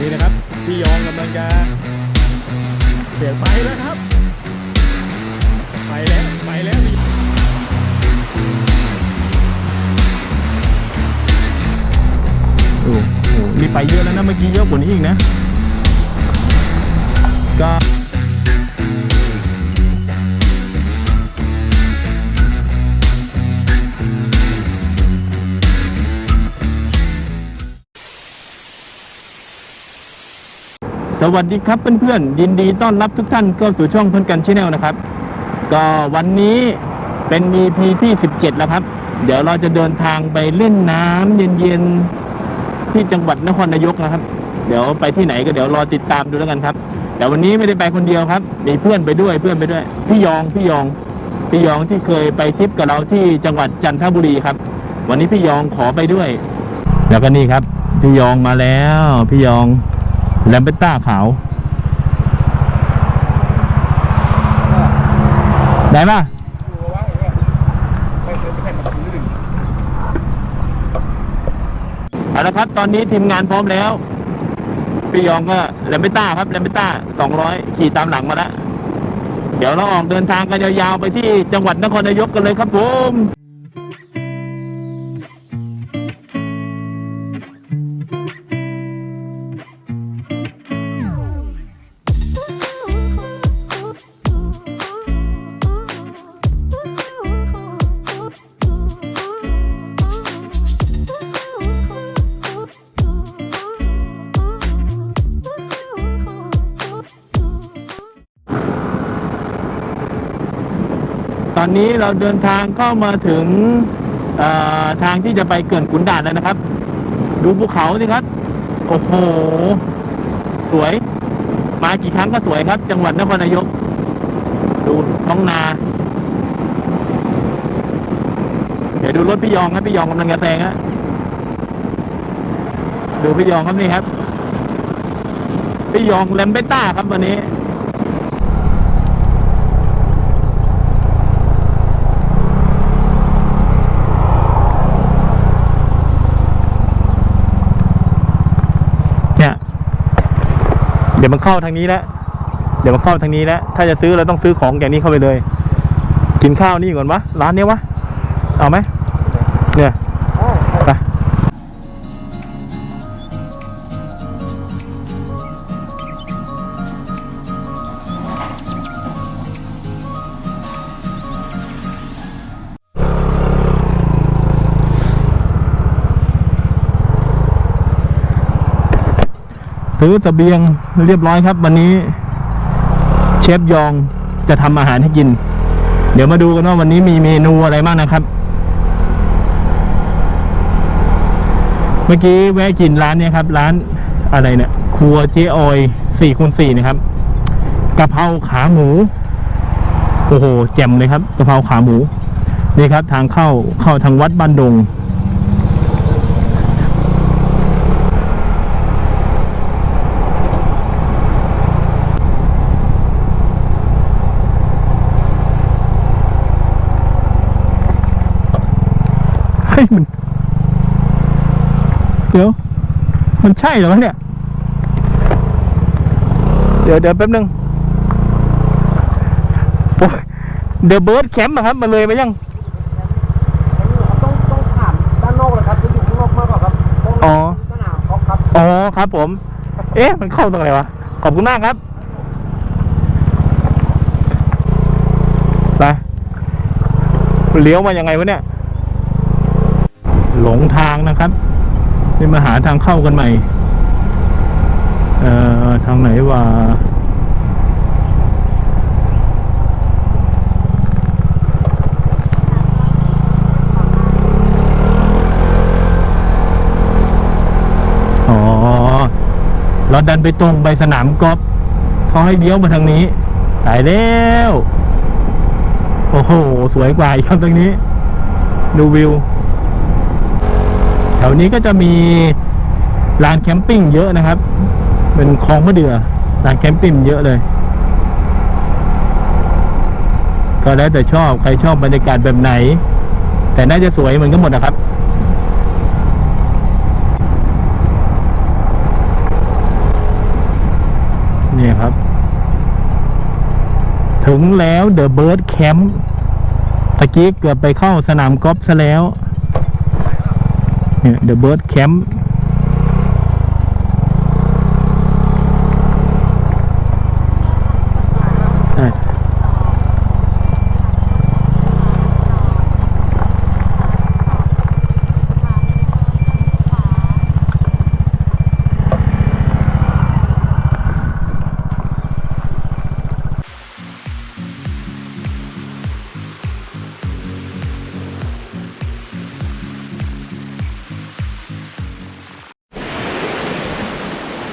นี่นะครับ พี่ยองกำลังจะเปลี่ยนไปแล้วครับ ไปแล้ว ไปแล้วพี่โอ้โหมีไปเยอะแล้วนะเมื่อกี้เยอะกว่านี้อีกนะก็ สวัสดีครับเพื่อนๆยินดีต้อนรับทุกท่านเข้าสู่ช่องเพื่อนกันชาแนลนะครับ ก็วันนี้เป็น EP ที่ 17 แล้วครับ เดี๋ยวเราจะเดินทางไปเล่นน้ำเย็นๆที่จังหวัดนครนายกนะครับ เดี๋ยวไปที่ไหนก็เดี๋ยวรอติดตามดูแล้วกันครับ แต่วันนี้ไม่ได้ไปคนเดียวครับมีเพื่อนไปด้วยเพื่อนไปด้วยพี่ยองพี่ยองพี่ยองที่เคยไปทริปกับเราที่จังหวัดจันทบุรีครับ วันนี้พี่ยองขอไปด้วย แล้วก็นี่ครับ พี่ยองมาแล้วพี่ยอง แลมเบต้าขาว ได้ปะเอาละครับ ตอนนี้ทีมงานพร้อมแล้วพี่ยองก็แลมเบต้าครับแลมเบต้าสองร้อยขี่ตามหลังมาแล้ว เดี๋ยวเราออกเดินทางกันยาวๆไปที่จังหวัดนครนายกกันเลยครับผม นนี้เราเดินทางเข้ามาถึงทางที่จะไปเขื่อนขุนด่านแล้วนะครับ ดูภูเขาสิครับ โอ้โห สวย มากี่ครั้งก็สวยครับ จังหวัดนครนายก ดูท้องนา เดี๋ยวดูรถพี่ยองครับพี่ยองกำลังจะแซงฮะดูพี่ยองครับนี่ครับ พี่ยองแลมเบต้าครับวันนี้ เนี่ย เดี๋ยวมันเข้าทางนี้แล้วเดี๋ยวมันเข้าทางนี้แล้วถ้าจะซื้อเราต้องซื้อของอย่างนี้เข้าไปเลย กินข้าวนี่ก่อนวะร้านเนี้ยวะเอาไหมเนี่ย ซื้อสเสบียงเรียบร้อยครับ วันนี้เชฟยองจะทำอาหารให้กิน เดี๋ยวมาดูกันว่าวันนี้มีเมนูอะไรบ้างนะครับ เมื่อกี้แวะกินร้านเนี้ยครับ ร้านอะไรเนี่ยครัวเจ๊ออยสี่คูณสี่นะครับกะเพราขาหมู โอ้โหแจ่มเลยครับกะเพราขาหมูนี่ครับ ทางเข้าเข้าทางวัดบ้านดง ฮ้ยมัน เดี๋ยว มันใช่เหรอวะเนี่ย เดี๋ยวเดี๋ยวแป๊บนึงโอ้ยเดอะเบิร์ดแคมป์อะครับ มาเลยมายัง ต้องต้องถามด้านนอกเลยครับจะอยู่ข้างนอกมากกว่าครับต้องอ๋อ สนามเขาครับ อ๋อครับผม เอ๊ะ มันเข้าตรงไหนวะ ขอบคุณมากครับ ไปเลี้ยวมายังไงวะเนี่ย หลงทางนะครับนี่มาหาทางเข้ากันใหม่ เอ่อ ทางไหนวะอ๋อเราดันไปตรงไปสนามกอล์ฟเขาให้เลี้ยวมาทางนี้ตายแล้ว โอ้โห สวยกว่าอีกครับตรงนี้ ดูวิว แถวนี้ก็จะมีลานแคมปิ้งเยอะนะครับ เป็นคลองมะเดือลานแคมปิ้งเยอะเลย ก็แล้วแต่ชอบใครชอบบรรยากาศแบบไหน แต่น่าจะสวยเหมือนกันหมดนะครับนี่ครับ ถึงแล้วเดอะเบิร์ดแคมป์ตะกี้เกือบไปเข้าสนามกอล์ฟซะแล้ว เนี่ยเดอ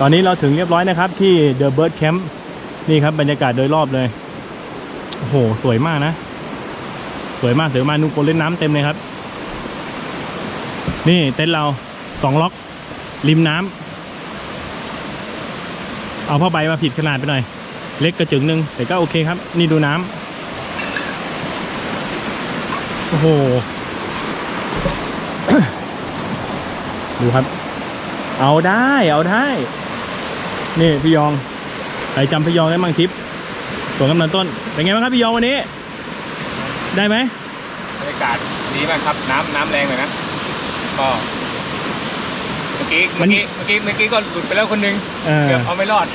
ตอนนี้เราถึงเรียบร้อยนะครับ ที่เดอะเบิร์ดแคมป์นี่ครับบรรยากาศโดยรอบเลยโอ้โห สวยมากนะ สวยมากสวยมากนุ่งคนเล่นน้ำเต็มเลยครับ นี่เต็นท์เราสองล็อก ริมน้ำเอาผ้าใบมาผิดขนาดไปหน่อย เล็กกระจึงหนึ่งแต่ก็โอเคครับ นี่ดูน้ำโอ้โหดูครับ เอาได้ เอาได้ นี่พี่ยองใครจำพี่ยองได้บ้างทิปสวนกำนันต้น เป็นไงบ้างครับพี่ยองวันนี้ ได้ไหมบรรยากาศดีมากครับ น้ำน้ำแรงเลยนะก็เมื่อกี้เมื่อกี้เมื่อกี้เมื่อกี้ก็หลุดไปแล้วคนหนึงเออเกือบเอาไม่รอด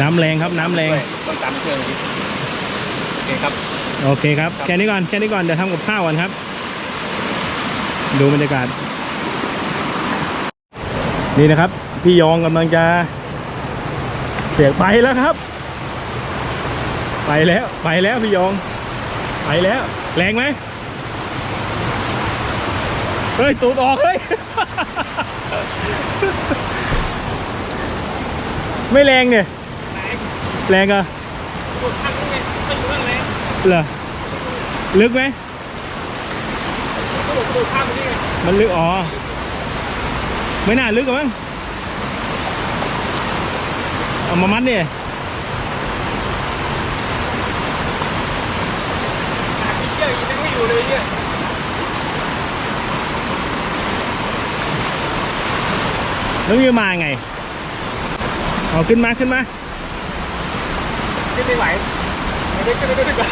น้ำแรงครับน้ำแรง ด้วยต้องตามเครื่องอีกโอเคครับ โอเคครับ ครับ แค่นี้ก่อน แค่นี้ก่อน เดี๋ยวทำกับข้าวก่อนครับ ดูบรรยากาศ นี่นะครับ พี่ยองกำลังจะเสียกไปแล้วครับ ไปแล้วไปแล้วพี่ยอง ไปแล้ว แรงไหมเฮ้ย ตูดออกเฮ้ย ไม่แรงเนี่ย แรงเหรอะดูข้างนี้ไงไม่รู้เหรอลึกไหมมันลึกอ๋อ ไม่น่าลึกหรอมั้ง เอามามัดเนี่ยหาที่เที่ยวยังไม่อยู่เลยเนี่ยแล้วมีมาไงเอาขึ้นมาขึ้นมาขึ้นไม่ไหวไม่ได้ขึ้นไม่ได้ดีกว่า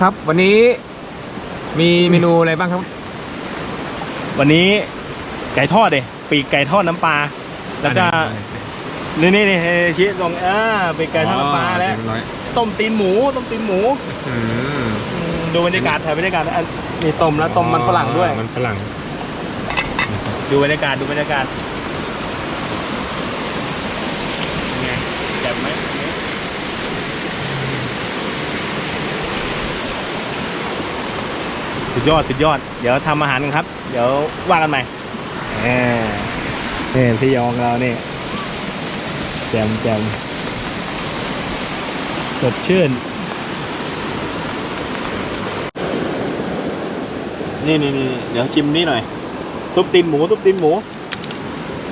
ครับ วันนี้มีเมนูอะไรบ้างครับ วันนี้ไก่ทอดเลยปีกไก่ทอดน้ำปลาแล้วก็นี่นี่นี่ชี้ตรงอ่าปีกไก่ทอดน้ำปลาแล้ว ต้มตีนหมู ต้มตีนหมูอืมดูบรรยากาศถ่ายบรรยากาศอันนี่ต้มแล้วต้มมันฝรั่งด้วย มันฝรั่ง ดูบรรยากาศดูบรรยากาศเป็นไงแจ่มไหม สุดยอดสุดยอด เดี๋ยวทำอาหารกันครับ เดี๋ยวว่ากันใหม่นี่พี่ยองเราเนี่ยแจ่มแจ่มสดชื่น นี่นี่นี่เดี๋ยวชิมนี่หน่อย ซุปตีนหมู ซุปตีนหมู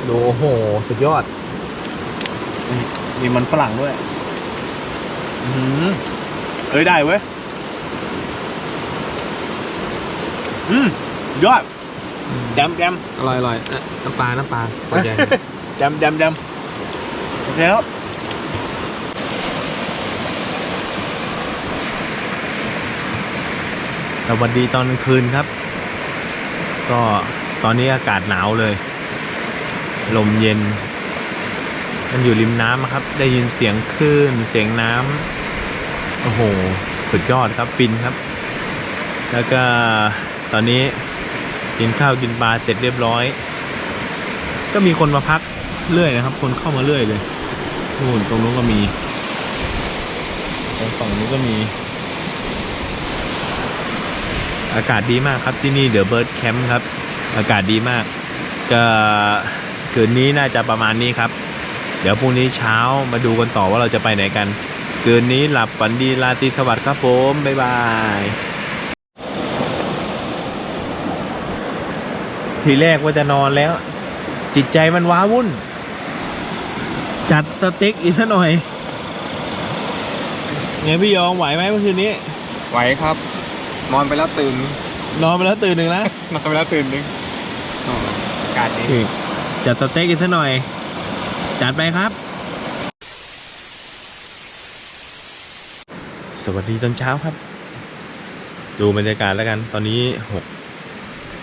ดูโอ้โหสุดยอดนี่มีมันฝรั่งด้วย อือเอ้ยได้เว้ย อืมสุดยอดแจมแจมอร่อยอร่อยเอ๊ะน้ำปลา น้ำปลาขวดใหญ่แจมแจมแจมโอเคครับสวัสดีตอนกลางคืนครับ ก็ตอนนี้อากาศหนาวเลย ลมเย็น มันอยู่ริมน้ำอะครับ ได้ยินเสียงคลื่นเสียงน้ำโอ้โห สุดยอดครับฟินครับ แล้วก็ ตอนนี้กินข้าวกินปลาเสร็จเรียบร้อย ก็มีคนมาพักเรื่อยนะครับ คนเข้ามาเรื่อยเลยนู่นตรงนู้นก็มี ตรงฝั่งนู้นก็มี อากาศดีมากครับที่นี่เดอะเบิร์ดแคมป์ครับ อากาศดีมากก็คืนนี้น่าจะประมาณนี้ครับ เดี๋ยวพรุ่งนี้เช้ามาดูกันต่อว่าเราจะไปไหนกัน คืนนี้หลับฝันดีราตรีสวัสดิ์ครับผม บ๊ายบาย ทีแรกว่าจะนอนแล้ว จิตใจมันว้าวุ่น จัดสเต็กอีกสักหน่อยไงพี่ยองไหวไหมเมื่อคืนนี้ ไหวครับ นอนไปแล้วตื่น นอนไปแล้วตื่นหนึ่งนะ นอนไปแล้วตื่นนึงอ๋ออากาศดีจัดสเต็กอีกสักหน่อย จัดไปครับ สวัสดีตอนเช้าครับ ดูบรรยากาศแล้วกัน ตอนนี้หก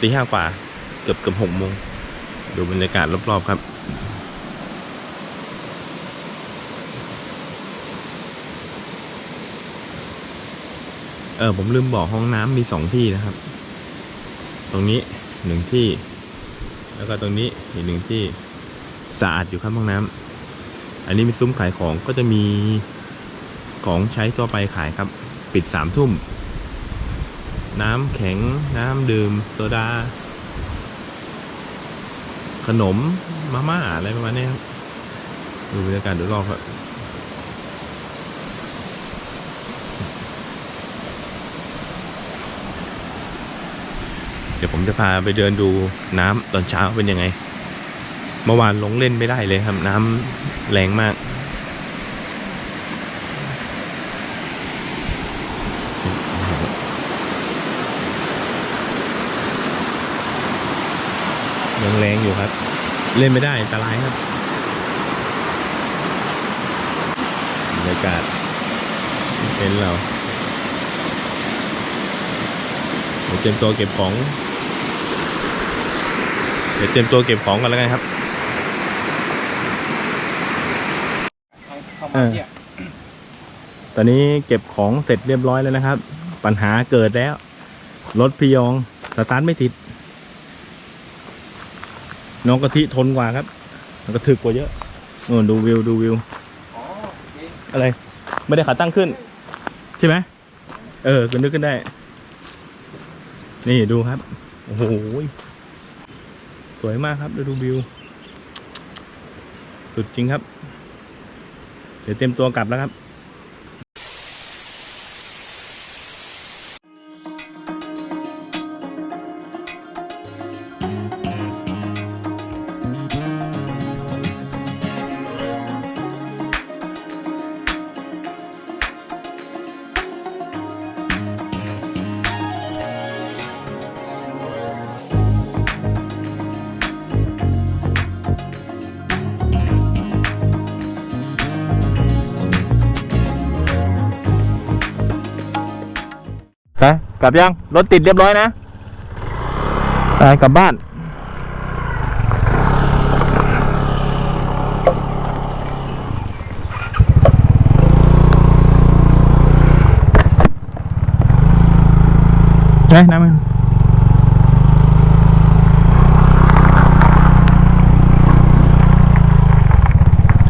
ตีห้ากว่าเกือบเกือบหกโมงดูบรรยากาศรอบๆครับเออผมลืมบอกห้องน้ำมีสองที่นะครับ ตรงนี้หนึ่งที่ แล้วก็ตรงนี้อีกหนึ่งที่สะอาดอยู่ครับห้องน้ำอันนี้มีซุ้มขายของก็จะมีของใช้ทั่วไปขายครับ ปิดสามทุ่ม น้ำแข็งน้ำดื่ม โซดา ขนมมาม่าอะไรประมาณนี้ครับดูบรรยากาศโดยรอบครับเดี๋ยวผมจะพาไปเดินดูน้ำตอนเช้าเป็นยังไง เมื่อวานลงเล่นไม่ได้เลยครับน้ำแรงมาก แรงอยู่ครับ เล่นไม่ได้อันตรายครับบรรยากาศเป็นเราเดี๋ยวเตรียมตัวเก็บของเดี๋ยวเตรียมตัวเก็บของกันแล้วกันครับเออตอนนี้เก็บของเสร็จเรียบร้อยแล้วนะครับ ปัญหาเกิดแล้ว รถพี่ยองสตาร์ทไม่ติด น้องกะทิทนกว่าครับมันก็ถึกกว่าเยอะโน่นดูวิวดูวิวอะไร ไม่ได้ขาตั้งขึ้น ใช่ไหมเออก็นึกขึ้นได้ นี่ดูครับ โอ้โหสวยมากครับดูดูวิว สุดจริงครับ เดี๋ยวเต็มตัวกลับแล้วครับ ไปกลับยัง รถติดเรียบร้อยนะไปกลับบ้านเฮ้ยน้ำมัน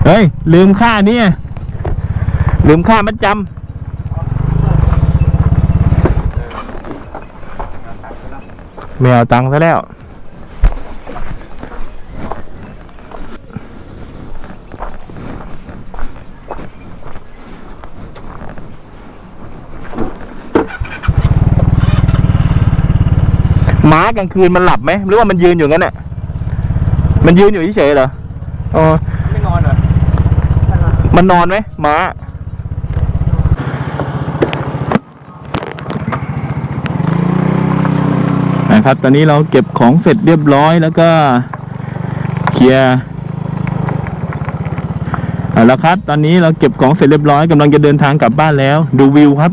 เฮ้ย ลืมค่านี่ลืมค่ามัดจำ ไม่เอาตังค์ซะแล้ว ม้ากลางคืนมันหลับไหมหรือว่ามันยืนอยู่งั้นน่ะ มันยืนอยู่เฉยๆเหรอ อ๋อ ไม่นอนเหรอ มันนอนไหมม้า นะครับ ตอนนี้เราเก็บของเสร็จเรียบร้อยแล้วก็เคลียร์เอาละครับ ตอนนี้เราเก็บของเสร็จเรียบร้อยกำลังจะเดินทางกลับบ้านแล้ว ดูวิวครับ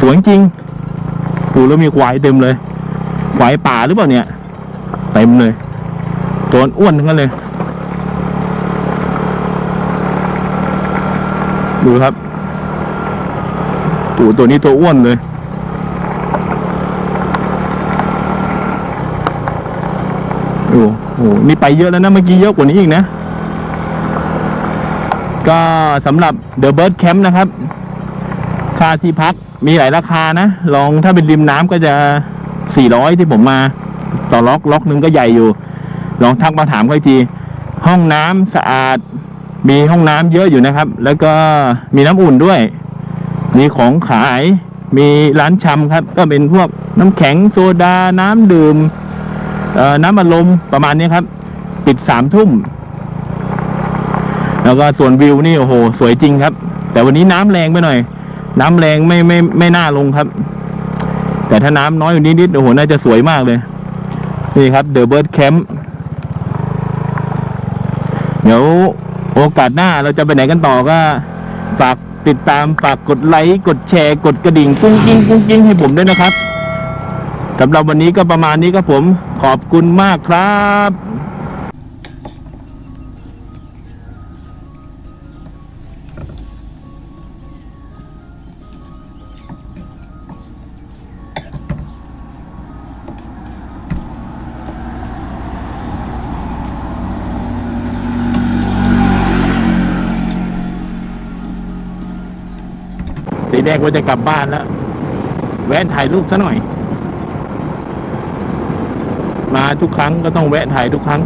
สวยจริงดูแล้วมีควายเต็มเลยควายป่าหรือเปล่าเนี่ยเต็มเลย ตัวอ้วนทั้งนั้นเลยดูครับตัวตัวนี้ตัวอ้วนเลย โอ้นี่ไปเยอะแล้วนะเมื่อกี้เยอะกว่านี้อีกนะ ก็สำหรับ The Bird Camp นะครับ ค่าที่พักมีหลายราคานะ ลองถ้าเป็นริมน้ำก็จะ 400 ที่ผมมา ต่อล็อกล็อกหนึงก็ใหญ่อยู่ ลองทักมาถามเขาอีกที ห้องน้ำสะอาด มีห้องน้ำเยอะอยู่นะครับ แล้วก็มีน้ำอุ่นด้วย มีของขาย มีร้านชำครับ ก็เป็นพวกน้ำแข็งโซดาน้ำดื่ม น้ำอัดลมประมาณนี้ครับ ปิดสามทุ่ม แล้วก็ส่วนวิวนี่โอ้โห สวยจริงครับ แต่วันนี้น้ำแรงไปหน่อย น้ำแรงไม่ไม่ไม่น่าลงครับ แต่ถ้าน้ำน้อยอยู่นิดๆโอ้โห น่าจะสวยมากเลย นี่ครับเดอะเบิร์ดแคมป์เดี๋ยวโอกาสหน้าเราจะไปไหนกันต่อก็ฝากติดตามฝากกดไลค์ กดแชร์ กดกระดิ่งกุ้งกิ้งกุ้งกิ้งให้ผมด้วยนะครับ สำหรับวันนี้ก็ประมาณนี้ครับผมขอบคุณมากครับสีแดงว่าจะกลับบ้านแล้ว แวะถ่ายรูปซะหน่อย มาทุกครั้งก็ต้องแวะถ่ายทุกครั้ง